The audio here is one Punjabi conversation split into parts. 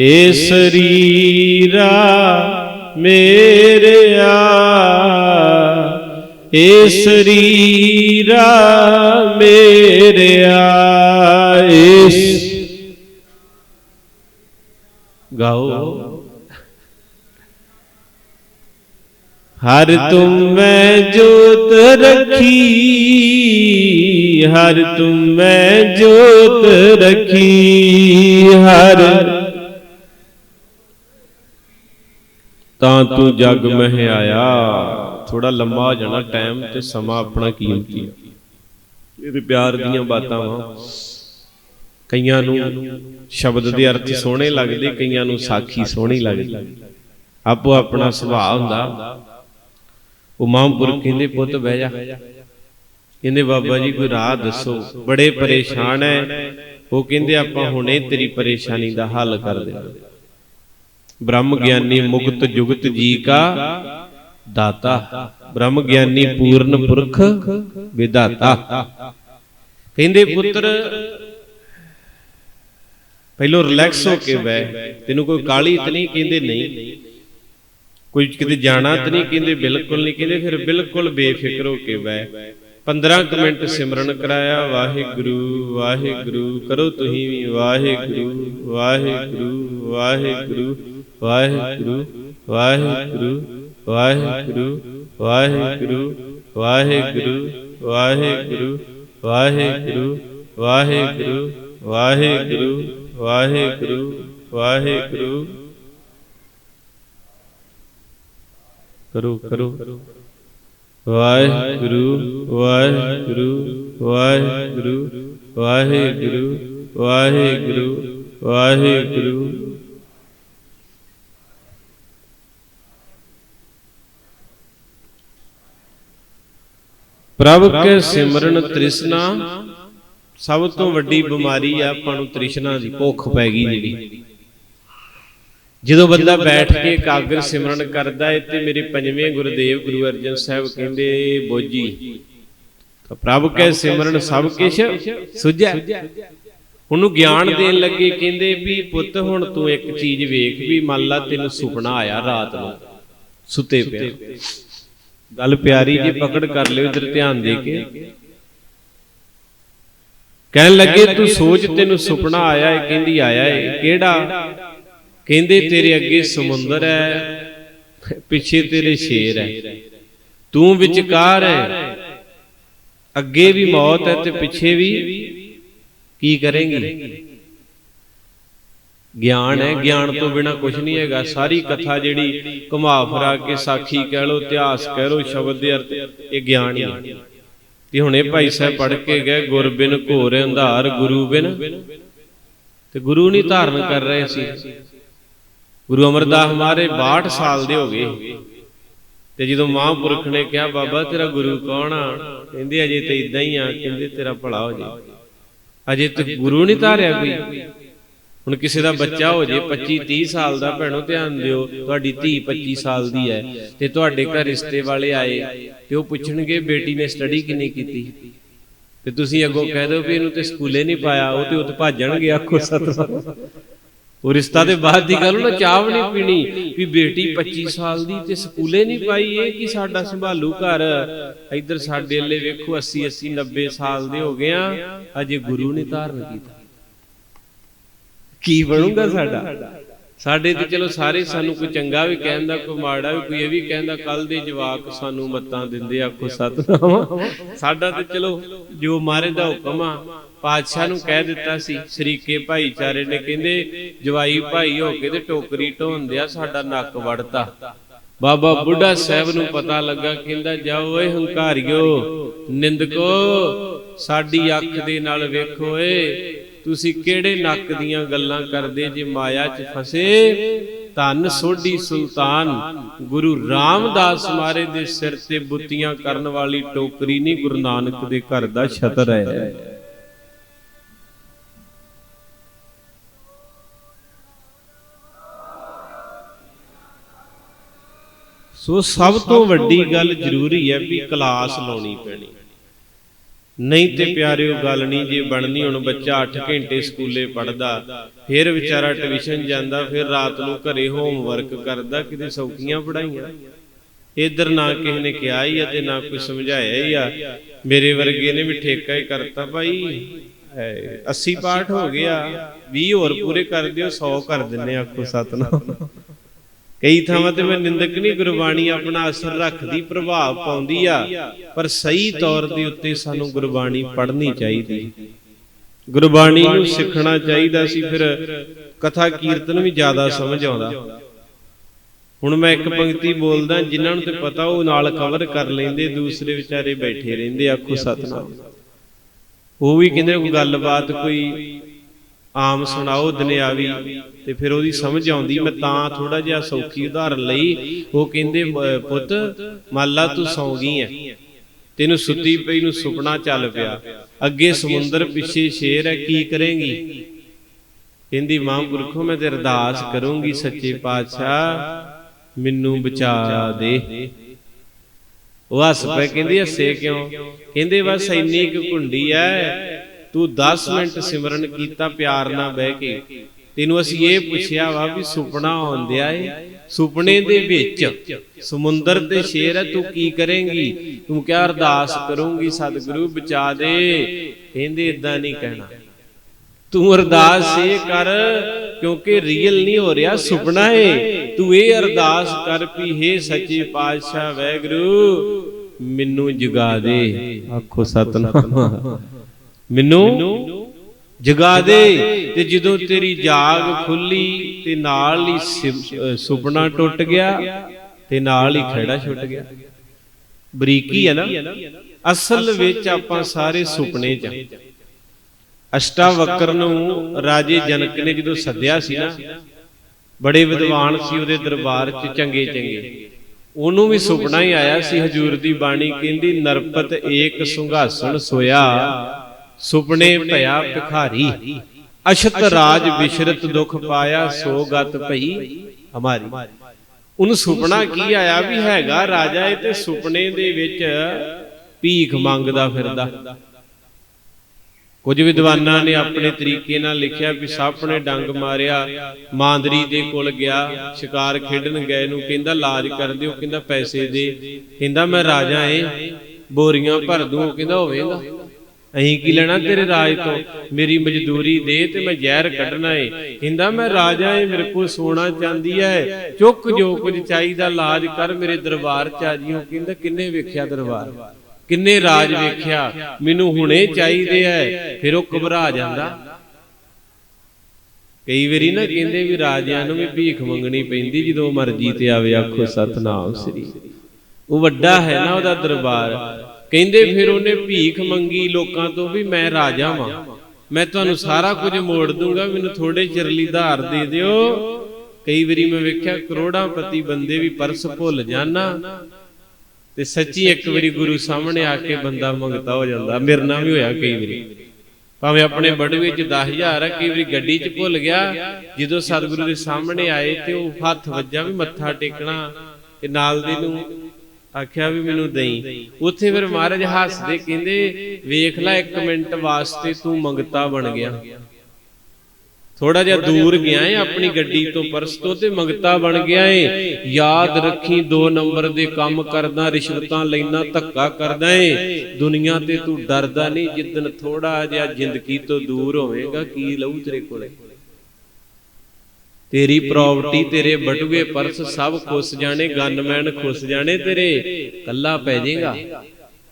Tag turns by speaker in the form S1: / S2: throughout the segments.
S1: ਏ ਸਰੀਰਾ ਮੇਰਿਆ, ਏ ਸਰੀਰਾ ਮੇਰਿਆ ਏਸ ਗਾਓ। ਹਰ ਤੁਮ ਮੈਂ ਜੋਤ ਰਖੀ, ਹਰ ਤੁਮ ਮੈਂ ਜੋਤ ਰਖੀ, ਹਰ ਤਾਂ ਤੂੰ ਜਗ ਮਹਿ ਆਇਆ। ਥੋੜਾ ਲੰਮਾ ਹੋ ਜਾਣਾ ਟਾਈਮ ਤੇ ਸਮਾਂ ਆਪਣਾ ਕੀਮਤੀ ਇਹਦੇ ਪਿਆਰ ਦੀਆਂ ਬਾਤਾਂ ਵਾ। ਕਈਆਂ ਨੂੰ ਸ਼ਬਦ ਦੇ ਅਰਥ ਸੋਹਣੇ ਲੱਗਦੇ, ਕਈਆਂ ਨੂੰ ਸਾਖੀ ਸੋਹਣੀ ਲੱਗਦੀ। ਆਪੋ ਆਪਣਾ ਸੁਭਾਅ ਹੁੰਦਾ। ਉਹ ਮਹਾਂਪੁਰਖ ਕਹਿੰਦੇ, ਪੁੱਤ, ਬਹਿ ਜਾ। ਕਹਿੰਦੇ, ਬਾਬਾ ਜੀ, ਕੋਈ ਰਾਹ ਦੱਸੋ। ਬੜੇ ਪਰੇਸ਼ਾਨ ਹੈ ਉਹ ਕਹਿੰਦੇ, ਆਪਾਂ ਹੁਣੇ ਤੇਰੀ ਪਰੇਸ਼ਾਨੀ ਦਾ ਹੱਲ ਕਰ ਦੇਣਾ ਬ੍ਰਹਮ ਗਿਆਨੀ ਮੁਕਤ ਜੁਗਤ ਜੀ ਕਾ ਦਾਤਾ। ਬ੍ਰਹਮ ਗਿਆਨੀ ਪੂਰਨ ਪੁਰਖ ਵਿਦਾਤਾ ਕਹਿੰਦੇ ਪੁੱਤਰ, ਪਹਿਲੋਂ ਰਿਲੈਕਸ ਹੋ ਕੇ ਬਹਿ। ਤੈਨੂੰ ਕੋਈ ਕਾਲੀ ਤਾਂ ਕਹਿੰਦੇ ਨਹੀਂ। ਕੋਈ ਕਿਤੇ ਜਾਣਾ ਤਾਂ ਕਹਿੰਦੇ, ਬਿਲਕੁਲ ਨਹੀਂ ਕਹਿੰਦੇ, ਫਿਰ ਬਿਲਕੁਲ ਬੇਫਿਕਰ ਹੋ ਕੇ ਬਹਿ। 15 ਕੁ ਮਿੰਟ ਸਿਮਰਨ ਕਰਾਇਆ, ਵਾਹਿਗੁਰੂ ਵਾਹਿਗੁਰੂ ਕਰੋ ਤੁਸੀਂ ਵੀ, ਵਾਹਿਗੁਰੂ ਵਾਹਿਗੁਰੂ ਵਾਹਿਗੁਰੂ। ਵਾਹਿਗੁਰੂ ਵਾਹਿਗੁਰੂ ਵਾਹਿਗੁਰੂ ਵਾਹਿਗੁਰੂ ਵਾਹਿਗੁਰੂ ਵਾਹਿਗੁਰੂ ਵਾਹਿਗੁਰੂ ਵਾਹਿਗੁਰੂ ਵਾਹਿਗੁਰੂ ਵਾਹਿਗੁਰੂ ਵਾਹਿਗੁਰੂ ਕਰੋ ਕਰੋ ਵਾਹਿਗੁਰੂ ਵਾਹਿਗੁਰੂ ਵਾਹਿਗੁਰੂ ਵਾਹਿਗੁਰੂ ਵਾਹਿਗੁਰੂ ਵਾਹਿਗੁਰੂ ਪ੍ਰਭ ਕੇ ਸਿਮਰਨ ਤ੍ਰਿਸ਼ਨਾ ਸਭ ਤੋਂ ਵੱਡੀ ਬਿਮਾਰੀ ਆ ਆਪਾਂ ਨੂੰ ਤ੍ਰਿਸ਼ਨਾ ਦੀ ਭੁੱਖ ਪੈ ਗਈ ਜਿਹੜੀ। ਜਦੋਂ ਬੰਦਾ ਬੈਠ ਕੇ ਕਾਗਰ ਸਿਮਰਨ ਕਰਦਾ ਹੈ ਤੇ ਮੇਰੇ ਪੰਜਵੇਂ ਗੁਰਦੇਵ ਗੁਰੂ ਅਰਜਨ ਸਾਹਿਬ ਕਹਿੰਦੇ ਬੋਜੀ ਪ੍ਰਭ ਕੈ ਸਿਮਰਨ ਸਭ ਕਿਛ ਸੁਝੈ ਉਹਨੂੰ ਗਿਆਨ ਦੇਣ ਲੱਗੇ ਕਹਿੰਦੇ ਵੀ ਪੁੱਤ ਹੁਣ ਤੂੰ ਇੱਕ ਚੀਜ਼ ਵੇਖ ਵੀ ਮੰਨ ਲਾ ਤੈਨੂੰ ਸੁਪਨਾ ਆਇਆ ਰਾਤ ਨੂੰ ਸੁੱਤੇ ਪਿਆ। ਗੱਲ ਪਿਆਰੀ ਜੀ, ਪਕੜ ਕਰ ਲਿਓ, ਇਧਰ ਧਿਆਨ ਦੇ ਕੇ। ਕਹਿਣ ਲੱਗੇ, ਤੂੰ ਸੋਚ ਤੈਨੂੰ ਸੁਪਨਾ ਆਇਆ ਹੈ ਕਹਿੰਦੀ ਆਇਆ ਹੈ ਕਿਹੜਾ? ਕਹਿੰਦੇ ਤੇਰੇ ਅੱਗੇ ਸਮੁੰਦਰ ਹੈ, ਪਿੱਛੇ ਤੇਰੇ ਸ਼ੇਰ ਹੈ। ਤੂੰ ਵਿਚਕਾਰ ਹੈ। ਅੱਗੇ ਵੀ ਮੌਤ ਹੈ ਤੇ ਪਿੱਛੇ ਵੀ ਕੀ ਕਰੇਂਗੀ? ਗਿਆਨ ਹੈ ਗਿਆਨ ਤੋਂ ਬਿਨਾ ਕੁਝ ਨਹੀਂ ਹੈਗਾ। ਸਾਰੀ ਕਥਾ ਜਿਹੜੀ ਘੁਮਾ ਫਰਾ ਕੇ ਸਾਖੀ ਕਹਿ ਲੋ ਇਤਿਹਾਸ ਕਹਿ ਲੋ ਸ਼ਬਦ ਦੇ ਅਰਥ ਇਹ ਗਿਆਨ ਹੀ ਹੈ। ਤੇ ਹੁਣੇ ਭਾਈ ਸਾਹਿਬ ਪੜ ਕੇ ਗਏ ਗੁਰ ਬਿਨ ਘੋਰ ਅੰਧਾਰ ਗੁਰੂ ਬਿਨ। ਤੇ ਗੁਰੂ ਨਹੀਂ ਧਾਰਨ ਕਰ ਰਹੇ ਸੀ। ਗੁਰੂ ਅਮਰਦਾਸ ਹਮਾਰੇ 62 ਸਾਲ ਦੇ ਹੋ ਗਏ। ਤੇ ਜਦੋਂ ਮਹਾਂਪੁਰਖ ਨੇ ਕਿਹਾ ਬਾਬਾ ਤੇਰਾ ਗੁਰੂ ਕੌਣ ਆ? ਕਹਿੰਦੇ ਅਜੇ ਤੇ ਇਦਾਂ ਹੀ ਆ ਕਹਿੰਦੇ ਤੇਰਾ ਭਲਾ ਹੋ ਜੇ। ਅਜੇ ਤੇ ਗੁਰੂ ਨਹੀਂ ਧਾਰਿਆ ਕੋਈ ਹੁਣ ਕਿਸੇ ਦਾ ਬੱਚਾ ਹੋ ਜੇ 25 30 ਸਾਲ ਦਾ ਭੈਣੋ, ਧਿਆਨ ਦਿਓ, ਤੁਹਾਡੀ ਧੀ 25 ਸਾਲ ਦੀ ਹੈ ਤੇ ਤੁਹਾਡੇ ਘਰ ਰਿਸ਼ਤੇ ਵਾਲੇ ਆਏ ਤੇ ਉਹ ਪੁੱਛਣਗੇ, ਬੇਟੀ ਨੇ ਸਟੱਡੀ ਕਿੰਨੀ ਕੀਤੀ? ਤੇ ਤੁਸੀਂ ਅੱਗੋਂ ਕਹਿ ਦਿਓ ਵੀ ਇਹਨੂੰ ਤੇ ਸਕੂਲੇ ਨਹੀਂ ਪਾਇਆ, ਉਹ ਤੇ ਉੱਤ ਭਾਜਣਗੇ ਆਖੋ ਸਤਿ ਉਹ ਰਿਸ਼ਤਾ ਦੇ ਬਾਅਦ ਦੀ ਗੱਲ ਨਾ ਚਾਹ ਵੀ ਨਹੀਂ ਪੀਣੀ ਵੀ ਬੇਟੀ 25 ਸਾਲ ਦੀ ਤੇ ਸਕੂਲੇ ਨਹੀਂ ਪਾਈ, ਇਹ ਕਿ ਸਾਡਾ ਸੰਭਾਲੂ ਘਰ? ਇੱਧਰ ਸਾਡੇ ਵੱਲੇ ਵੇਖੋ 80 80 90 ਸਾਲ ਦੇ ਹੋ ਗਏ ਆ, ਅਜੇ ਗੁਰੂ ਨੇ ਧਾਰਨ ਕੀਤਾ। ਕੀ ਬਣੂਗਾ ਸਾਡਾ? ਸਾਡੇ? ਤੇ ਚਲੋ ਸਾਰੇ ਸਾਨੂੰ ਕੋਈ ਚੰਗਾ ਵੀ ਕਹਿੰਦਾ ਕੋਈ ਮਾੜਾ ਵੀ ਕੋਈ ਇਹ ਵੀ ਕਹਿੰਦਾ ਕੱਲ ਦੇ ਜਵਾਕ ਸਾਨੂੰ ਮੱਤਾਂ ਦਿੰਦੇ ਆਖੋ ਸਤਨਾਮ। ਸਾਡਾ ਤੇ ਚਲੋ ਜੋ ਮਾਰੇ ਦਾ ਹੁਕਮ ਆ ਪਾਤਸ਼ਾਹ ਨੂੰ ਕਹਿ ਦਿੱਤਾ ਸੀ ਸ਼ਰੀਕੇ ਭਾਈਚਾਰੇ ਨੇ ਕਹਿੰਦੇ ਜਵਾਈ ਭਾਈ ਹੋ ਕੇ ਤੇ ਟੋਕਰੀ ਢੋਂਦੇ ਆ ਸਾਡਾ ਨੱਕ ਵੜਤਾ। ਬਾਬਾ ਬੁੱਢਾ ਸਾਹਿਬ ਨੂੰ ਪਤਾ ਲੱਗਾ ਕਹਿੰਦਾ ਜਾਓ ਓਏ ਹੰਕਾਰਿਓ ਨਿੰਦਕੋ ਸਾਡੀ ਅੱਖ ਦੇ ਨਾਲ ਵੇਖੋ ਏ ਤੁਸੀਂ ਕਿਹੜੇ ਨੱਕ ਦੀਆਂ ਗੱਲਾਂ ਕਰਦੇ ਜੇ ਮਾਇਆ 'ਚ ਫਸੇ? ਧੰਨ ਸੋਢੀ ਸੁਲਤਾਨ ਗੁਰੂ ਰਾਮਦਾਸ ਮਾਰੇ ਦੇ ਸਿਰ ਤੇ ਬੁੱਤੀਆਂ ਕਰਨ ਵਾਲੀ ਟੋਕਰੀ ਨਹੀਂ ਗੁਰੂ ਨਾਨਕ ਦੇ ਘਰ ਦਾ ਛਤਰ ਹੈ। ਸੋ ਸਭ ਤੋਂ ਵੱਡੀ ਗੱਲ ਜ਼ਰੂਰੀ ਹੈ ਵੀ ਕਲਾਸ ਲਾਉਣੀ ਪੈਣੀ। ਨਹੀਂ ਤੇ ਪਿਆਰਿਓ ਗੱਲ ਨਹੀਂ ਜੇ ਬਣਨੀ ਹੁਣ ਬੱਚਾ 8 ਘੰਟੇ ਸਕੂਲੇ ਪੜਦਾ ਫਿਰ ਵਿਚਾਰਾ ਟਿਊਸ਼ਨ ਜਾਂਦਾ ਫਿਰ ਰਾਤ ਨੂੰ ਘਰੇ ਹੋਮਵਰਕ ਕਰਦਾ ਕਿਤੇ ਸੌਖੀਆਂ ਪੜਾਈਆਂ ਇਧਰ ਨਾ ਕਿਸੇ ਨੇ ਕਿਹਾ ਹੀ ਆ ਤੇ ਨਾ ਕੋਈ ਸਮਝਾਇਆ ਹੀ ਆ। ਮੇਰੇ ਵਰਗੇ ਨੇ ਵੀ ਠੇਕਾ ਹੀ ਕਰਤਾ ਭਾਈ। 80 ਪਾਠ ਹੋ ਗਿਆ। 20 ਹੋਰ ਪੂਰੇ ਕਰ ਦਿਓ 100 ਕਰ ਦਿੰਨੇ ਆਖੋ ਸਤਨਾਮ। ਕਈ ਥਾਵਾਂ ਤੇ ਮੈਂ ਨਿੰਦਕ ਨਹੀਂ ਗੁਰਬਾਣੀ ਆਪਣਾ ਅਸਰ ਰੱਖਦੀ, ਪ੍ਰਭਾਵ ਪਾਉਂਦੀ ਆ, ਪਰ ਸਹੀ ਤੌਰ ਦੇ ਉੱਤੇ ਸਾਨੂੰ ਗੁਰਬਾਣੀ ਪੜ੍ਹਨੀ ਚਾਹੀਦੀ। ਗੁਰਬਾਣੀ ਨੂੰ ਸਿੱਖਣਾ ਚਾਹੀਦਾ ਸੀ, ਫਿਰ ਕਥਾ ਕੀਰਤਨ ਵੀ ਜ਼ਿਆਦਾ ਸਮਝ ਆਉਂਦਾ। ਹੁਣ ਮੈਂ ਇੱਕ ਪੰਕਤੀ ਬੋਲਦਾ, ਜਿਨ੍ਹਾਂ ਨੂੰ ਤੇ ਪਤਾ ਉਹ ਨਾਲ ਕਵਰ ਕਰ ਲੈਂਦੇ, ਦੂਸਰੇ ਵਿਚਾਰੇ ਬੈਠੇ ਰਹਿੰਦੇ, ਆਖੋ ਸਤਨਾਮ। ਉਹ ਵੀ ਕਹਿੰਦੇ ਕੋਈ ਗੱਲਬਾਤ, ਕੋਈ ਆਮ ਸੁਣਾਓ ਦੁਨਿਆਵੀ। ਤੇ ਫਿਰ ਉਹਦੀ ਸਮਝ ਆਉਂਦੀ, ਮੈਂ ਤਾਂ ਥੋੜਾ ਜਿਹਾ ਸੌਖੀ ਉਦਾਹਰਨ ਲਈ, ਉਹ ਕਹਿੰਦੇ ਪੁੱਤ ਮਾਲਾ ਤੂੰ ਸੌਂ ਗਈ ਐ। ਤੈਨੂੰ ਸੁੱਤੀ ਪਈ ਨੂੰ ਸੁਪਨਾ ਚੱਲ ਪਿਆ। ਅੱਗੇ ਸਮੁੰਦਰ ਪਿੱਛੇ ਸ਼ੇਰ ਹੈ ਕੀ ਕਰੇਂਗੀ? ਕਹਿੰਦੀ, ਮਾਂ ਪੁਰਖੋ, ਮੈਂ ਤੇ ਅਰਦਾਸ ਕਰੂੰਗੀ, ਸੱਚੇ ਪਾਤਸ਼ਾਹ, ਮੈਨੂੰ ਬਚਾ ਦੇ। ਉਹ ਹੱਸ ਪਏ, ਕਹਿੰਦੀ, ਹੱਸੇ ਕਿਉਂ? ਕਹਿੰਦੇ, ਬਸ ਇੰਨੀ ਕੁ ਘੁੰਡੀ ਐ ਤੂੰ 10 ਮਿੰਟ ਸਿਮਰਨ ਕੀਤਾ, ਪਿਆਰ ਨਾਲ ਬਹਿ ਕੇ। ਤੈਨੂੰ ਅਸੀਂ ਇਹ ਪੁੱਛਿਆ ਵਾ ਵੀ ਸੁਪਨਾ ਆਉਂਦਿਆ ਏ, ਸੁਪਨੇ ਦੇ ਵਿੱਚ ਸਮੁੰਦਰ ਤੇ ਸ਼ੇਰ ਹੈ ਤੂੰ ਕੀ ਕਰੇਂਗੀ? ਤੂੰ ਕਿਹਾ, ਅਰਦਾਸ ਕਰੂੰਗੀ, ਸਤਿਗੁਰੂ, ਬਚਾ ਦੇ। ਕਹਿੰਦੇ ਇਦਾਂ ਨਹੀਂ ਕਹਿਣਾ। ਤੂੰ ਅਰਦਾਸ ਇਹ ਕਰ, ਕਿਉਂਕਿ ਰੀਅਲ ਨਹੀਂ ਹੋ ਰਿਹਾ, ਸੁਪਨਾ ਏ। ਤੂੰ ਇਹ ਅਰਦਾਸ ਕਰ ਵੀ, ਹੇ ਸੱਚੇ ਪਾਤਸ਼ਾਹ, ਵੈਗਰੂ, ਮੈਨੂੰ ਜਗਾ ਦੇ। ਆਖੋ ਸਤਨਾਮ। ਮੈਨੂੰ ਜਗਾ ਦੇ ਤੇ ਜਦੋਂ ਤੇਰੀ ਜਾਗ ਖੁੱਲੀ ਤੇ ਨਾਲ ਹੀ ਸੁਪਨਾ ਟੁੱਟ ਗਿਆ ਤੇ ਨਾਲ ਹੀ ਖੇੜਾ ਛੁੱਟ ਗਿਆ। ਬਰੀਕੀ ਹੈ ਨਾ? ਅਸਲ ਵਿੱਚ ਆਪਾਂ ਸਾਰੇ ਸੁਪਨੇ ਚ। ਅਸ਼ਟਾਵਕਰ ਨੂੰ ਰਾਜੇ ਜਨਕ ਨੇ ਜਦੋਂ ਸੱਦਿਆ ਸੀ ਨਾ ਬੜੇ ਵਿਦਵਾਨ ਸੀ ਉਹਦੇ ਦਰਬਾਰ 'ਚ ਚੰਗੇ ਚੰਗੇ। ਉਹਨੂੰ ਵੀ ਸੁਪਨਾ ਹੀ ਆਇਆ ਸੀ ਹਜੂਰ ਦੀ ਬਾਣੀ ਕਹਿੰਦੀ ਨਰਪਤ ਏਕ ਸੁੰਘਾਸਣ ਸੋਇਆ। ਸੁਪਨੇ ਭਇਆ ਭਿਖਾਰੀ ਅਸ਼ਤ ਰਾਜ ਵਿਸ਼ਰਤ ਦੁਖ ਪਾਇਆ ਸੋ ਗਤ ਭਈ ਹਮਾਰੀ। ਉਹਨੂੰ ਸੁਪਨਾ ਕੀ ਆਇਆ ਵੀ ਹੈਗਾ ਰਾਜਾ ਇਹ ਤੇ ਸੁਪਨੇ ਦੇ ਵਿੱਚ ਭੀਖ ਮੰਗਦਾ ਫਿਰਦਾ। ਕੁਝ ਵਿਦਵਾਨਾਂ ਨੇ ਆਪਣੇ ਤਰੀਕੇ ਨਾਲ ਲਿਖਿਆ ਵੀ ਸੱਪ ਨੇ ਡੰਗ ਮਾਰਿਆ ਮਾਂਦਰੀ ਦੇ ਕੋਲ ਗਿਆ ਸ਼ਿਕਾਰ ਖੇਡਣ ਗਏ ਨੂੰ ਕਹਿੰਦਾ ਲਾਜ ਕਰ ਦਿਓ ਕਹਿੰਦਾ ਪੈਸੇ ਦੇ। ਕਹਿੰਦਾ ਮੈਂ ਰਾਜਾ ਏ ਬੋਰੀਆਂ ਭਰ ਦੂੰ ਕਹਿੰਦਾ ਹੋਵੇਗਾ। ਅਹੀਂ ਕੀ ਲੈਣਾ ਤੇਰੇ ਰਾਜ ਤੋਂ? ਮੇਰੀ ਮਜ਼ਦੂਰੀ ਦੇ ਤੇ ਮੈਂ ਜ਼ਹਿਰ ਕੱਢਣਾ ਏ। ਕਹਿੰਦਾ ਮੈਂ ਰਾਜਾ ਏ ਮੇਰੇ ਕੋਲ ਸੋਨਾ ਚਾਂਦੀ ਐ ਚੁੱਕ ਜੋ ਕੁਝ ਚਾਹੀਦਾ ਲਾਜ ਕਰ ਮੇਰੇ ਦਰਬਾਰ ਚ ਆ ਜਿਓ। ਕਹਿੰਦਾ ਕਿੰਨੇ ਵੇਖਿਆ ਦਰਬਾਰ? ਕਿੰਨੇ ਰਾਜ ਵੇਖਿਆ? ਮੈਨੂੰ ਹੁਣੇ ਚਾਹੀਦੇ ਐ। ਫਿਰ ਉਹ ਘਬਰਾ ਜਾਂਦਾ। ਕਈ ਵਾਰੀ ਨਾ ਕਹਿੰਦੇ ਵੀ ਰਾਜਿਆਂ ਨੂੰ ਵੀ ਭੀਖ ਮੰਗਣੀ ਪੈਂਦੀ ਜਦੋਂ ਮਰਜ਼ੀ ਤੇ ਆਵੇ। ਆਖੋ ਸਤਨਾਮ ਸ੍ਰੀ। ਉਹ ਵੱਡਾ ਹੈ ਨਾ ਉਹਦਾ ਦਰਬਾਰ। ਕਹਿੰਦੇ ਫਿਰ ਉਹਨੇ ਭੀਖ ਮੰਗੀ, ਲੋਕਾਂ ਤੋਂ ਵੀ ਮੈਂ ਰਾਜਾ ਵਾਂ। ਮੈਂ ਤੁਹਾਨੂੰ ਸਾਰਾ ਕੁਝ ਮੋੜ ਦੂੰਗਾ, ਮੈਨੂੰ ਥੋੜੇ ਚਿਰ ਲਈ ਧਾਰ ਦੇ ਦਿਓ। ਕਈ ਵਾਰੀ ਮੈਂ ਵੇਖਿਆ ਕਰੋੜਾਂ ਪ੍ਰਤੀ ਬੰਦੇ ਵੀ ਪਰਸ ਭੁੱਲ ਜਾਣਾ ਤੇ ਸੱਚੀ ਇੱਕ ਵਾਰੀ ਗੁਰੂ ਸਾਹਮਣੇ ਆ ਕੇ ਬੰਦਾ ਮੰਗਤਾ ਹੋ ਜਾਂਦਾ। ਮੇਰੇ ਨਾਲ ਵੀ ਹੋਇਆ ਕਈ ਵਾਰੀ। ਭਾਵੇਂ ਆਪਣੇ ਬੜਵੇ ਚ 10000 ਹੈ ਕਈ ਵਾਰੀ ਗੱਡੀ ਚ ਭੁੱਲ ਗਿਆ। ਜਦੋਂ ਸਤਿਗੁਰੂ ਦੇ ਸਾਹਮਣੇ ਆਏ ਤੇ ਉਹ ਹੱਥ ਵੱਜਾ ਵੀ ਮੱਥਾ ਟੇਕਣਾ ਤੇ ਨਾਲ ਦੇ ਨੂੰ ਆਖਿਆ ਵੀ ਮੈਨੂੰ ਦੇਈ। ਉੱਥੇ ਫਿਰ ਮਹਾਰਾਜ ਹੱਸਦੇ ਕਹਿੰਦੇ ਵੇਖ ਲੈ ਇੱਕ ਮਿੰਟ ਵਾਸਤੇ ਤੂੰ ਮੰਗਤਾ ਬਣ ਗਿਆ। ਥੋੜਾ ਜਿਹਾ ਦੂਰ ਗਿਆ ਏ ਆਪਣੀ ਗੱਡੀ ਤੋਂ ਪਰਸ ਤੋਂ ਤੇ ਮੰਗਤਾ ਬਣ ਗਿਆ ਏ। ਯਾਦ ਰੱਖੀ ਦੋ ਨੰਬਰ ਦੇ ਕੰਮ ਕਰਦਾ ਰਿਸ਼ਵਤਾਂ ਲੈਣਾ ਧੱਕਾ ਕਰਦਾ ਏ। ਦੁਨੀਆ ਤੇ ਤੂੰ ਡਰਦਾ ਨਹੀਂ ਜਿੱਦਨ ਥੋੜਾ ਜਿਹਾ ਜ਼ਿੰਦਗੀ ਤੋਂ ਦੂਰ ਹੋਵੇਗਾ ਕੀ ਲਊ ਤੇਰੇ ਕੋਲੇ? ਤੇਰੀ ਪ੍ਰਾਪਰਟੀ ਤੇਰੇ ਬਟੂਏ ਪਰਸ ਸਭ ਖੁੱਸ ਜਾਣੇ, ਗਨਮੈਨ ਖੁੱਸ ਜਾਣੇ ਤੇਰੇ, ਕੱਲਾ ਪੈ ਜਾਏਗਾ।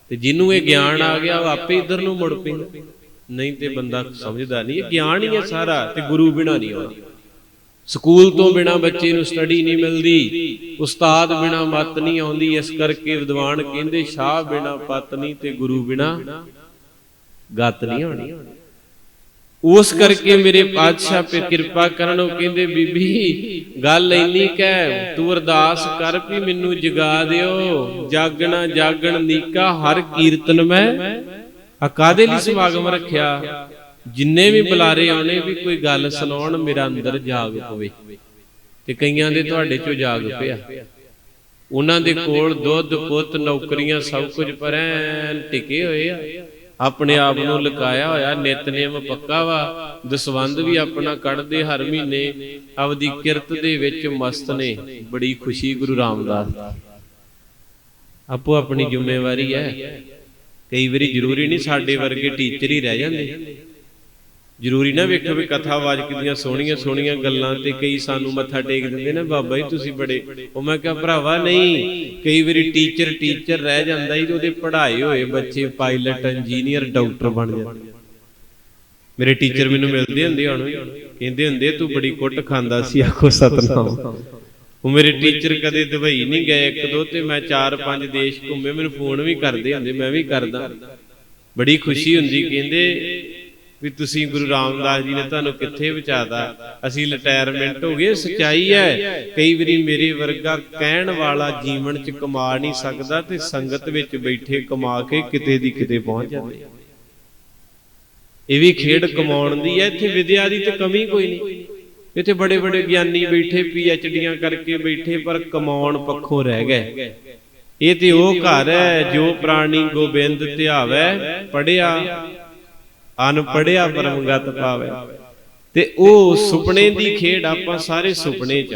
S1: ਤੇ ਜਿਹਨੂੰ ਇਹ ਗਿਆਨ ਆ ਗਿਆ, ਉਹ ਆਪੇ ਇਧਰ ਨੂੰ ਮੁੜ ਪੈਂਦਾ। ਨਹੀਂ ਤੇ ਬੰਦਾ ਸਮਝਦਾ ਨਹੀਂ, ਇਹ ਗਿਆਨ ਹੀ ਹੈ ਸਾਰਾ, ਤੇ ਗੁਰੂ ਬਿਨਾ ਨਹੀਂ ਆਉਂਦਾ। ਸਕੂਲ ਤੋਂ ਬਿਨਾ ਬੱਚੇ ਨੂੰ ਸਟੱਡੀ ਨਹੀਂ ਮਿਲਦੀ, ਉਸਤਾਦ ਬਿਨਾ ਮਤ ਨਹੀਂ ਆਉਂਦੀ, ਇਸ ਕਰਕੇ ਵਿਦਵਾਨ ਕਹਿੰਦੇ, ਸ਼ਾਹ ਬਿਨਾ ਪਤ ਨਹੀਂ ਤੇ ਗੁਰੂ ਬਿਨਾ ਗਤ ਨਹੀਂ ਆਉਣੀ ਉਸ ਕਰਕੇ ਮੇਰੇ ਪਾਤਸ਼ਾਹ ਤੇ ਕਿਰਪਾ ਕਰਨ, ਉਹ ਕਹਿੰਦੇ, ਬੀਬੀ, ਗੱਲ ਇੰਨੀ ਕਹਿ ਤੂੰ ਅਰਦਾਸ ਕਰ ਵੀ ਮੈਨੂੰ ਜਗਾ ਦਿਓ। ਜਾਗਣਾ, ਜਾਗਣ, ਨੀਕਾ, ਹਰ ਕੀਰਤਨ ਮੈਂ ਆ ਕਾਦੇ ਲਈ ਸਮਾਗਮ ਰੱਖਿਆ? ਜਿੰਨੇ ਵੀ ਬੁਲਾਰੇ ਆਉਣੇ, ਵੀ ਕੋਈ ਗੱਲ ਸੁਣਾਉਣ ਮੇਰਾ ਅੰਦਰ ਜਾਗ ਪਵੇ। ਤੇ ਕਈਆਂ ਦੇ ਤੁਹਾਡੇ ਚੋਂ ਜਾਗ ਪਿਆ। ਉਹਨਾਂ ਦੇ ਕੋਲ ਦੁੱਧ, ਪੁੱਤ, ਨੌਕਰੀਆਂ ਸਭ ਕੁਝ ਪਰ ਐਨ ਟਿਕੇ ਹੋਏ ਆ। ਆਪਣੇ ਆਪ ਨੂੰ ਲੁਕਾਇਆ ਹੋਇਆ ਨਿਤਨੇਮ ਪੱਕਾ ਵਾ। ਦਸਵੰਦ ਵੀ ਆਪਣਾ ਕੱਢਦੇ ਹਰ ਮਹੀਨੇ। ਆਪਦੀ ਕਿਰਤ ਦੇ ਵਿੱਚ ਮਸਤ ਨੇ। ਬੜੀ ਖੁਸ਼ੀ ਗੁਰੂ ਰਾਮਦਾਸ ਆਪੋ ਆਪਣੀ ਜ਼ਿੰਮੇਵਾਰੀ ਹੈ। ਕਈ ਵਾਰੀ ਜ਼ਰੂਰੀ ਨਹੀਂ ਸਾਡੇ ਵਰਗੇ ਟੀਚਰ ਹੀ ਰਹਿ ਜਾਂਦੇ। ਜ਼ਰੂਰੀ ਨਾ ਵੇਖੋ ਵੀ ਕਥਾ ਵਾਚਕ ਦੀਆਂ ਸੋਹਣੀਆਂ ਸੋਹਣੀਆਂ ਗੱਲਾਂ ਤੇ ਕਈ ਸਾਨੂੰ ਮੱਥਾ ਟੇਕ ਦਿੰਦੇ ਨੇ ਬਾਬਾ ਜੀ ਤੁਸੀਂ ਬੜੇ ਉਹ ਮੈਂ ਕਿਹਾ ਭਰਾਵਾ ਨਹੀਂ। ਕਈ ਵਾਰੀ ਟੀਚਰ ਟੀਚਰ ਰਹਿ ਜਾਂਦਾ ਹੀ ਤੇ ਉਹਦੇ ਪੜ੍ਹਾਏ ਹੋਏ ਬੱਚੇ ਪਾਇਲਟ ਇੰਜੀਨੀਅਰ ਡਾਕਟਰ ਬਣ ਜਾਂਦੇ ਮੇਰੇ ਟੀਚਰ ਮੈਨੂੰ ਮਿਲਦੇ ਹੁੰਦੇ ਹੁਣ ਕਹਿੰਦੇ ਹੁੰਦੇ ਤੂੰ ਬੜੀ ਕੁੱਟ ਖਾਂਦਾ ਸੀ ਆਖੋ ਸਤਨਾਮ। ਉਹ ਮੇਰੇ ਟੀਚਰ ਕਦੇ ਦੁਬਈ ਨਹੀਂ ਗਏ ਇੱਕ ਦੋ ਤੇ ਮੈਂ ਚਾਰ ਪੰਜ ਦੇਸ਼ ਘੁੰਮੇ ਮੈਨੂੰ ਫੋਨ ਵੀ ਕਰਦੇ ਹੁੰਦੇ ਮੈਂ ਵੀ ਕਰਦਾ ਬੜੀ ਖੁਸ਼ੀ ਹੁੰਦੀ ਕਹਿੰਦੇ ਵੀ ਤੁਸੀਂ ਗੁਰੂ ਰਾਮਦਾਸ ਜੀ ਨੇ ਤੁਹਾਨੂੰ ਕਿੱਥੇ ਪਹੁੰਚਾਤਾ ਅਸੀਂ ਰਿਟਾਇਰਮੈਂਟ ਹੋ ਗਏ ਸਚਾਈ ਹੈ। ਕਈ ਵਾਰੀ ਮੇਰੇ ਵਰਗਾ ਕਹਿਣ ਵਾਲਾ ਜੀਵਨ ਚ ਕਮਾ ਨਹੀਂ ਸਕਦਾ ਤੇ ਸੰਗਤ ਵਿੱਚ ਬੈਠੇ ਕਮਾ ਕੇ ਕਿਤੇ ਦੀ ਕਿਤੇ ਪਹੁੰਚ ਜਾਂਦੇ ਇਹ ਵੀ ਖੇਡ ਕਮਾਉਣ ਦੀ ਹੈ, ਇੱਥੇ ਵਿਦਿਆ ਦੀ ਤੇ ਕਮੀ ਕੋਈ ਨਹੀਂ। ਇੱਥੇ ਬੜੇ ਬੜੇ ਗਿਆਨੀ ਬੈਠੇ ਪੀ ਐਚ ਡੀਆਂ ਕਰਕੇ ਬੈਠੇ, ਪਰ ਕਮਾਉਣ ਪੱਖੋਂ ਰਹਿ ਗਏ। ਇਹ ਤੇ ਉਹ ਘਰ ਹੈ ਜੋ ਪ੍ਰਾਣੀ ਗੋਬਿੰਦ ਧਿਆਵੈ ਪੜਿਆ ਅਨਪੜਿਆ ਪਰਮਗਤ ਪਾਵੇ ਤੇ ਉਹ ਸੁਪਨੇ ਦੀ ਖੇਡ ਆਪਾਂ ਸਾਰੇ ਸੁਪਨੇ ਚ।